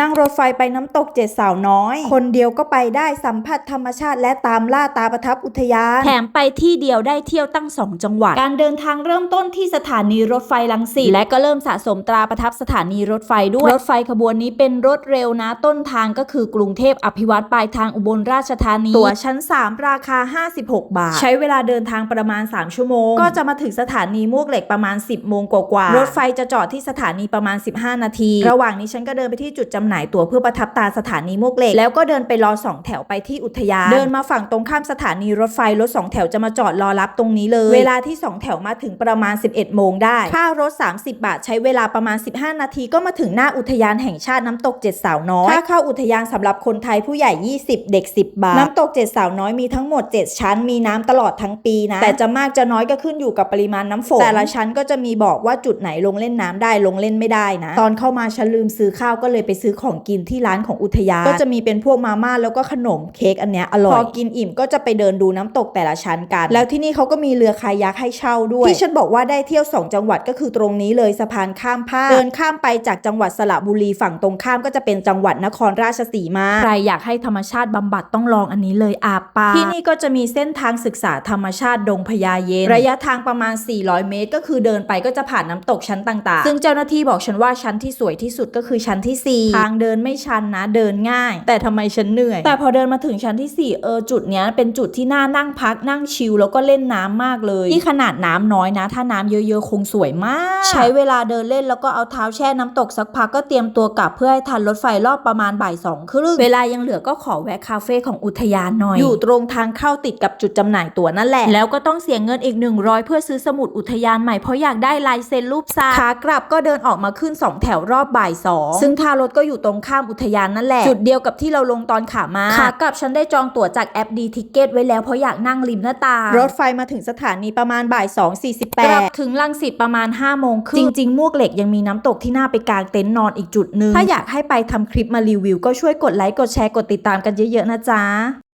นั่งรถไฟไปน้ำตกเจ็ดสาวน้อย คนเดียวก็ไปได้สัมผัสธรรมชาติและตามล่าตาประทับอุทยาน แถมไปที่เดียวได้เที่ยวตั้ง2จังหวัด การเดินทางเริ่มต้นที่สถานีรถไฟลังสิตและก็เริ่มสะสมตราประทับสถานีรถไฟด้วย รถไฟขบวนนี้เป็นรถเร็วนะ ต้นทางก็คือกรุงเทพอภิวัตปลายทางอุบลราชธานี ตั๋วชั้น 3 ราคา 56 บาท ใช้เวลาเดินทางประมาณ 3 ชั่วโมง ก็จะมาถึงสถานีมวกเหล็กประมาณ 10โมงกว่าๆรถไฟจะจอดที่สถานีประมาณ 15 นาที ระหว่างนี้ฉันก็เดินไปที่จุดจำหน่ายตั๋วเพื่อประทับตาสถานีมวกเหล็ก แล้วก็เดินไปรอสองแถวไปที่อุทยาน เดินมาฝั่งตรงข้ามสถานีรถไฟรถสองแถวจะมาจอดรอรับตรงนี้เลย เวลาที่สองแถวมาถึงประมาณ 11 โมงได้ ค่ารถ 30 บาทใช้เวลาประมาณ 15 นาทีก็มาถึงหน้าอุทยานแห่งชาติน้ำตกเจ็ดสาวน้อยค่าเข้าอุทยานสำหรับคนไทยผู้ใหญ่ 20 เด็ก 10 บาท น้ำตกเจ็ดสาวน้อยมีทั้งหมด 7 ชั้นมีน้ำตลอดทั้งปีนะ แต่จะมากจะน้อยก็ขึ้นอยู่กับปริมาณน้ำฝน แต่ละชั้นก็จะมีบอกว่าจุดไหนลงเล่นน้ำได้ลงเล่นไม่ได้นะ ตอนเข้ามาฉันลืมซื้อข้าวก็เลยไปซื้อของกินที่ร้านของอุทยานก็จะมีเป็นพวกมาม่าแล้วก็ขนมเค้กอันเนี้ยอร่อยพอกินอิ่มก็จะไปเดินดูน้ำตกแต่ละชั้นกัน แล้วที่นี่เขาก็มีเรือคายักให้เช่าด้วย ที่ฉันบอกว่าได้เที่ยว 2 จังหวัดก็คือตรงนี้เลยสะพานข้ามภาคเดินข้ามไปจากจังหวัดสระบุรีฝั่งตรงข้ามก็จะเป็นจังหวัดนครราชสีมาใครอยากให้ธรรมชาติบำบัดต้องลองอันนี้เลยอาปาที่นี่ก็จะมีเส้นทางศึกษาธรรมชาติดงพญาเย็นระยะทางประมาณ 400 เมตร ก็คือเดินไปก็จะผ่านน้ำตกชั้นต่างๆ ซึ่งเจ้าหน้าที่บอกฉันว่าชั้นที่สวยที่สุดก็คือชั้นทีสี่4ทางเดินไม่ชันนะเดินง่าย แต่ทำไมฉันเหนื่อย แต่พอเดินมาถึงชั้นที่ 4 เออจุดเนี้ยเป็นจุดที่น่านั่งพักนั่งชิลแล้วก็เล่นน้ำมากเลยนี่ขนาดน้ำน้อยนะ ถ้าน้ำเยอะๆ คงสวยมาก ใช้เวลาเดินเล่นแล้วก็เอาเท้าแช่น้ำตกสักพักก็เตรียมตัวกลับเพื่อให้ทันรถไฟรอบประมาณบ่ายสองครึ่งเวลายังเหลือก็ขอแวะคาเฟ่ของอุทยานหน่อย อยู่ตรงทางเข้าติดกับจุดจำหน่ายตั๋วนั่นแหละ แล้วก็ต้องเสียเงินอีก 100 เพื่อซื้อสมุดอุทยานใหม่เพราะอยากได้ลายเซ็นรูปทรายขากลับก็เดินออกมาขึ้น 2 แถวรอบบ่ายสองซึ่งท่ารถก็อยู่ตรงข้ามอุทยานนั่นแหละ จุดเดียวกับที่เราลงตอนขามาขากลับฉันได้จองตั๋วจากแอปดีทิเกตไว้แล้วเพราะอยากนั่งริมหน้าต่างรถไฟมาถึงสถานีประมาณบ่าย2 48กลับถึงลังสิตประมาณ5โมงครึ่งจริงๆมวกเหล็กยังมีน้ำตกที่น่าไปกางเต็นท์นอนอีกจุดหนึ่งถ้าอยากให้ไปทำคลิปมารีวิว ก็ช่วยกดไลค์กดแชร์กดติดตามกันเยอะๆนะจ๊ะ